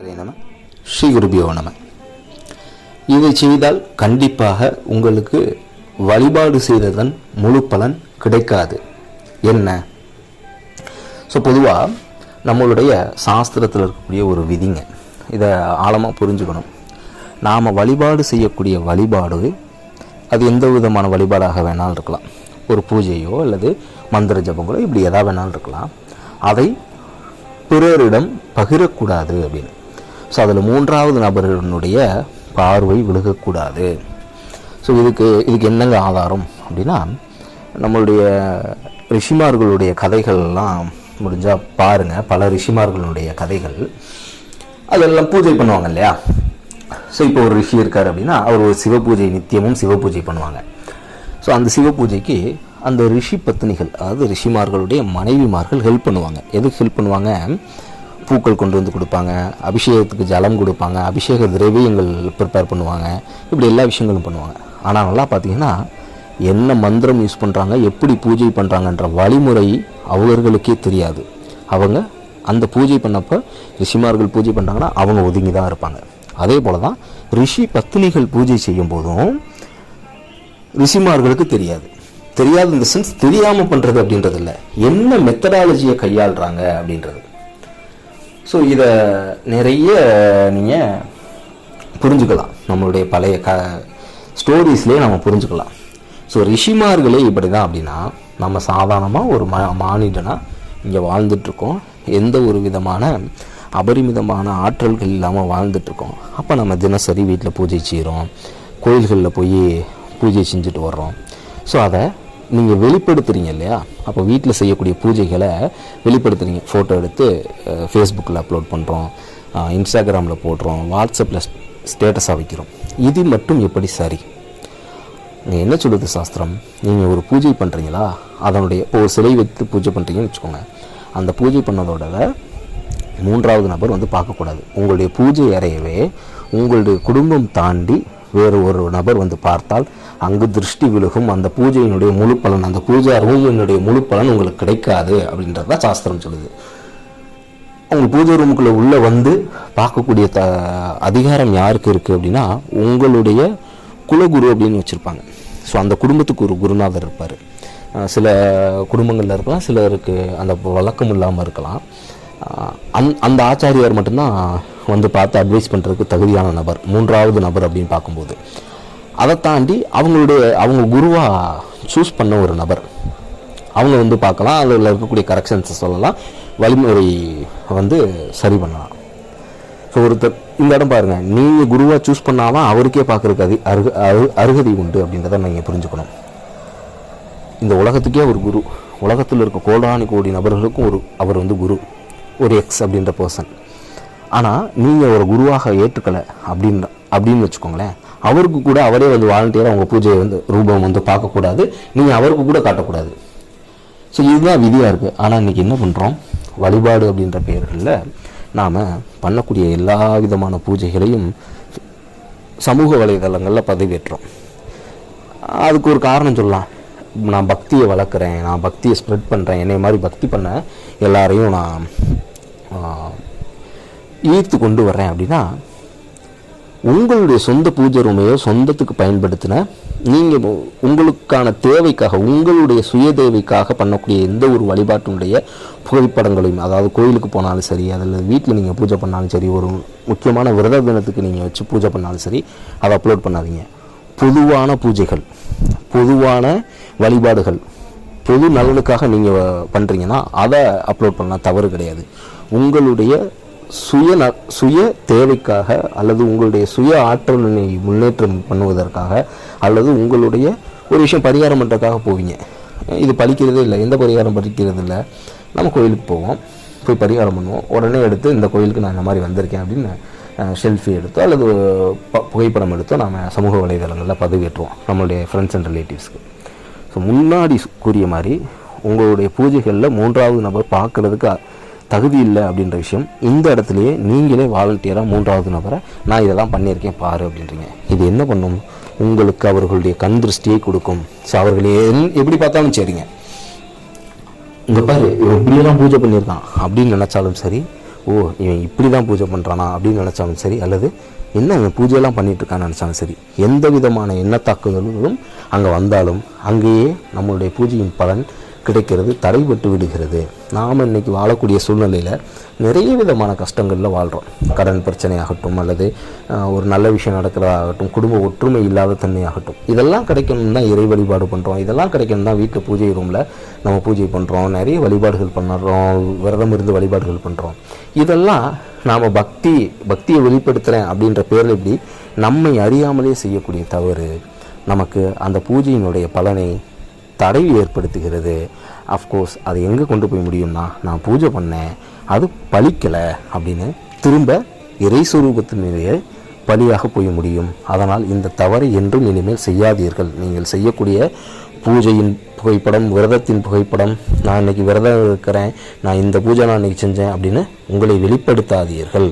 ஸ்ரீ நம. ஸ்ரீ குருபியோ நம. இதை செய்தால் கண்டிப்பாக உங்களுக்கு வழிபாடு செய்ததன் முழு பலன் கிடைக்காது. என்ன? ஸோ பொதுவாக நம்மளுடைய சாஸ்திரத்தில் இருக்கக்கூடிய ஒரு விதிங்க. இதை ஆழமாக புரிஞ்சுக்கணும். நாம் வழிபாடு செய்யக்கூடிய வழிபாடு அது எந்த விதமான வழிபாடாக வேணாலும் இருக்கலாம். ஒரு பூஜையோ அல்லது மந்திர ஜபங்களோ இப்படி எதா வேணாலும் இருக்கலாம். அதை பிறரிடம் பகிரக்கூடாது அப்படின்னு. ஸோ அதில் மூன்றாவது நபர்களுடைய பார்வை விழுகக்கூடாது. ஸோ இதுக்கு இதுக்கு என்னங்க ஆதாரம் அப்படின்னா நம்மளுடைய ரிஷிமார்களுடைய கதைகள்லாம் முடிஞ்சால் பாருங்கள் பல ரிஷிமார்களுடைய கதைகள். அதெல்லாம் பூஜை பண்ணுவாங்க இல்லையா? ஸோ இப்போ ஒரு ரிஷி இருக்கார் அப்படின்னா அவர் ஒரு சிவ பூஜை நித்தியமும் சிவ பூஜை பண்ணுவாங்க. ஸோ அந்த சிவ பூஜைக்கு அந்த ரிஷி பத்தினிகள் அதாவது ரிஷிமார்களுடைய மனைவிமார்கள் ஹெல்ப் பண்ணுவாங்க. எதுக்கு ஹெல்ப் பண்ணுவாங்க? பூக்கள் கொண்டு வந்து கொடுப்பாங்க அபிஷேகத்துக்கு ஜலம் கொடுப்பாங்க அபிஷேக திரவியங்கள் ப்ரிப்பேர் பண்ணுவாங்க இப்படி எல்லா விஷயங்களும் பண்ணுவாங்க. ஆனால் நல்லா பார்த்தீங்கன்னா என்ன மந்திரம் யூஸ் பண்ணுறாங்க எப்படி பூஜை பண்ணுறாங்கன்ற வழிமுறை அவர்களுக்கே தெரியாது. அவங்க அந்த பூஜை பண்ணப்போ ரிஷிமார்கள் பூஜை பண்ணுறாங்கன்னா அவங்க ஒதுங்கி தான் இருப்பாங்க. அதே போல தான் ரிஷி பத்தினிகள் பூஜை செய்யும் போதும் ரிஷிமார்களுக்கு தெரியாது. தெரியாது இந்த சென்ஸ் தெரியாமல் பண்ணுறது அப்படின்றது இல்லை என்ன மெத்தடாலஜியை கையாளுறாங்க அப்படின்றது. ஸோ இதை நிறைய நீங்கள் புரிஞ்சுக்கலாம். நம்மளுடைய பழைய க ஸ்டோரிஸ்லேயே நம்ம புரிஞ்சுக்கலாம். ஸோ ரிஷிமார்களே இப்படி தான் அப்படின்னா நம்ம சாதாரணமாக ஒரு மா மானிடனாக இங்கே வாழ்ந்துட்டுருக்கோம். எந்த ஒரு விதமான அபரிமிதமான ஆற்றல்கள் இல்லாமல் வாழ்ந்துட்டுருக்கோம். அப்போ நம்ம தினசரி வீட்டில் பூஜை செய்கிறோம் கோயில்களில் போய் பூஜை செஞ்சுட்டு வர்றோம். ஸோ அதை நீங்கள் வெளிப்படுத்துறீங்க இல்லையா? அப்போ வீட்டில் செய்யக்கூடிய பூஜைகளை வெளிப்படுத்துறீங்க. ஃபோட்டோ எடுத்து ஃபேஸ்புக்கில் அப்லோட் பண்ணுறோம் இன்ஸ்டாகிராமில் போடுறோம். வாட்ஸ்அப்பில் ஸ்டேட்டஸாக வைக்கிறோம். இது மட்டும் எப்படி சரி? நீங்கள் என்ன சொல்லுது சாஸ்திரம்? நீங்கள் ஒரு பூஜை பண்ணுறீங்களா அதனுடைய இப்போ ஒரு சிலை வைத்து பூஜை பண்ணுறீங்கன்னு வச்சுக்கோங்க. அந்த பூஜை பண்ணதோட மூன்றாவது நபர் வந்து பார்க்கக்கூடாது. உங்களுடைய பூஜை அறையவே உங்களுடைய குடும்பம் தாண்டி வேறு ஒரு நபர் வந்து பார்த்தால் அங்கு திருஷ்டி விழுகும். அந்த பூஜையினுடைய முழு பலன் அந்த பூஜா ரூமினுடைய முழு பலன் உங்களுக்கு கிடைக்காது அப்படின்றது தான் சாஸ்திரம் சொல்லுது. அவங்க பூஜை ரூமுக்குள்ளே உள்ளே வந்து பார்க்கக்கூடிய த அதிகாரம் யாருக்கு இருக்குது அப்படின்னா உங்களுடைய குலகுரு அப்படின்னு வச்சுருப்பாங்க. ஸோ அந்த குடும்பத்துக்கு ஒரு குருநாதர் இருப்பார். சில குடும்பங்களில் இருக்கலாம் சிலருக்கு அந்த வழக்கம் இல்லாமல் இருக்கலாம். அந் அந்த ஆச்சாரியார் மட்டும்தான் வந்து பார்த்து அட்வைஸ் பண்ணுறதுக்கு தகுதியான நபர் மூன்றாவது நபர் அப்படின்னு பார்க்கும்போது அதை தாண்டி அவங்களுடைய அவங்க குருவாக சூஸ் பண்ண ஒரு நபர். அவங்க வந்து பார்க்கலாம் அதில் இருக்கக்கூடிய கரெக்ஷன்ஸை சொல்லலாம் வழிமுறை வந்து சரி பண்ணலாம். ஸோ ஒருத்தர் இந்த இடம் பாருங்கள் நீங்கள் குருவாக சூஸ் பண்ணாமல் அவருக்கே பார்க்குறதுக்கு அதி அருக அரு அருகதை உண்டு அப்படின்றத நீங்கள் புரிஞ்சுக்கணும். இந்த உலகத்துக்கே ஒரு குரு உலகத்தில் இருக்க கோடானி கோடி நபர்களுக்கும் ஒரு அவர் வந்து குரு ஒரு எக்ஸ் அப்படின்ற பர்சன் ஆனால் நீங்கள் ஒரு குருவாக ஏற்றுக்கலை அப்படின்ற அப்படின்னு வச்சுக்கோங்களேன். அவருக்கு கூட அவரே வந்து வாலண்டியராக உங்கள் பூஜையை வந்து ரூபம் வந்து பார்க்கக்கூடாது. நீங்கள் அவருக்கு கூட காட்டக்கூடாது. ஸோ இதுதான் விதியாக இருக்குது ஆனால் இன்றைக்கி என்ன பண்ணுறோம் வழிபாடு அப்படின்ற பெயர்களில் நாம் பண்ணக்கூடிய எல்லா விதமான பூஜைகளையும் சமூக வலைதளங்களில் பதிவேற்றோம். அதுக்கு ஒரு காரணம் சொல்லலாம். நான் பக்தியை வளர்க்குறேன் நான் பக்தியை ஸ்ப்ரெட் பண்ணுறேன் என்னை மாதிரி பக்தி பண்ண எல்லாரையும் நான் ஈர்த்து கொண்டு வர்றேன் அப்படின்னா உங்களுடைய சொந்த பூஜை ரூமையோ சொந்தத்துக்கு பயன்படுத்தின நீங்கள் உங்களுக்கான தேவைக்காக உங்களுடைய சுய தேவைக்காக பண்ணக்கூடிய எந்த ஒரு வழிபாட்டினுடைய புகைப்படங்களையும் அதாவது கோயிலுக்கு போனாலும் சரி அதில் வீட்டில் நீங்கள் பூஜை பண்ணாலும் சரி ஒரு முக்கியமான விரத தினத்துக்கு நீங்கள் வச்சு பூஜை பண்ணாலும் சரி அதை அப்லோட் பண்ணாதீங்க. பொதுவான பூஜைகள் பொதுவான வழிபாடுகள் பொது நலனுக்காக நீங்கள் பண்ணுறீங்கன்னா அதை அப்லோட் பண்ணால் தவறு கிடையாது. உங்களுடைய சுய ந சுய தேவைக்காக அல்லது உங்களுடைய சுய ஆற்றலினை முன்னேற்றம் பண்ணுவதற்காக அல்லது உங்களுடைய ஒரு விஷயம் பரிகாரம் பண்ணுறதுக்காக போவீங்க. இது பழிக்கிறதே இல்லை எந்த பரிகாரம் பறிக்கிறது இல்லை. நம்ம கோயிலுக்கு போவோம் போய் பரிகாரம் பண்ணுவோம். உடனே எடுத்து இந்த கோயிலுக்கு நான் இந்த மாதிரி வந்திருக்கேன் அப்படின்னு ஷெல்ஃபி எடுத்தோ அல்லது ப புகைப்படம் எடுத்தோ நாம் சமூக வலைதளங்களில் பதிவேற்றுவோம் நம்மளுடைய ஃப்ரெண்ட்ஸ் அண்ட் ரிலேட்டிவ்ஸ்க்கு ஸோ முன்னாடி கூறிய மாதிரி உங்களுடைய பூஜைகளில் மூன்றாவது நபர் பார்க்குறதுக்கு தகுதி இல்லை அப்படின்ற விஷயம் இந்த இடத்துலையே நீங்களே வாலண்டியராக மூன்றாவது நபரை நான் இதெல்லாம் பண்ணியிருக்கேன் பாரு அப்படின்றீங்க. இது என்ன பண்ணும்? உங்களுக்கு அவர்களுடைய கண் திருஷ்டியை கொடுக்கும். ஸோ அவர்கள் எப்படி பார்த்தாலும் சரிங்க. இந்த பாரு இவன் இப்படியெல்லாம் பூஜை பண்ணியிருக்கான். அப்படின்னு நினச்சாலும் சரி ஓ இவன் இப்படி தான் பூஜை பண்ணுறானா அப்படின்னு நினச்சாலும் சரி அல்லது என்ன இவன் பூஜையெல்லாம் பண்ணிட்டு இருக்கான்னு நினச்சாலும் சரி எந்த விதமான எண்ணத்தாக்குதல்களும் அங்கே வந்தாலும் அங்கேயே நம்மளுடைய பூஜையின் பலன் கிடைக்கிறது தடைபட்டு விடுகிறது. நாம் இன்னைக்கு வாழக்கூடிய சூழ்நிலையில் நிறைய விதமான கஷ்டங்களில் வாழ்கிறோம் கடன் பிரச்சனையாகட்டும் அல்லது ஒரு நல்ல விஷயம் நடக்கிறதாகட்டும் குடும்ப ஒற்றுமை இல்லாத தன்மையாகட்டும். இதெல்லாம் கிடைக்கணும் தான் இறை வழிபாடு பண்ணுறோம் இதெல்லாம் கிடைக்கணும் தான் வீட்டில் பூஜை ரூமில் நம்ம பூஜை பண்ணுறோம் நிறைய வழிபாடுகள் பண்ணுறோம். விரதம் இருந்து வழிபாடுகள் பண்ணுறோம் இதெல்லாம் நாம் பக்தி பக்தியை வெளிப்படுத்துகிறேன் அப்படின்ற பேரில் இப்படி நம்மை அறியாமலே செய்யக்கூடிய தவறு நமக்கு அந்த பூஜையினுடைய பலனை தடை ஏற்படுத்துகிறது. அஃப்கோர்ஸ் அது எங்கே கொண்டு போய் முடியும்னா நான் பூஜை பண்ணேன் அது பழிக்கலை அப்படின்னு திரும்ப இறை சுரூபத்தினுடைய பலியாக போய் முடியும். அதனால் இந்த தவறை என்றும் இனிமேல் செய்யாதீர்கள். நீங்கள் செய்யக்கூடிய பூஜையின் புகைப்படம் விரதத்தின் புகைப்படம் நான் இன்னைக்கு விரதம் இருக்கிறேன் நான் இந்த பூஜை நான் இன்னைக்கு செஞ்சேன் அப்படின்னு உங்களை வெளிப்படுத்தாதீர்கள்.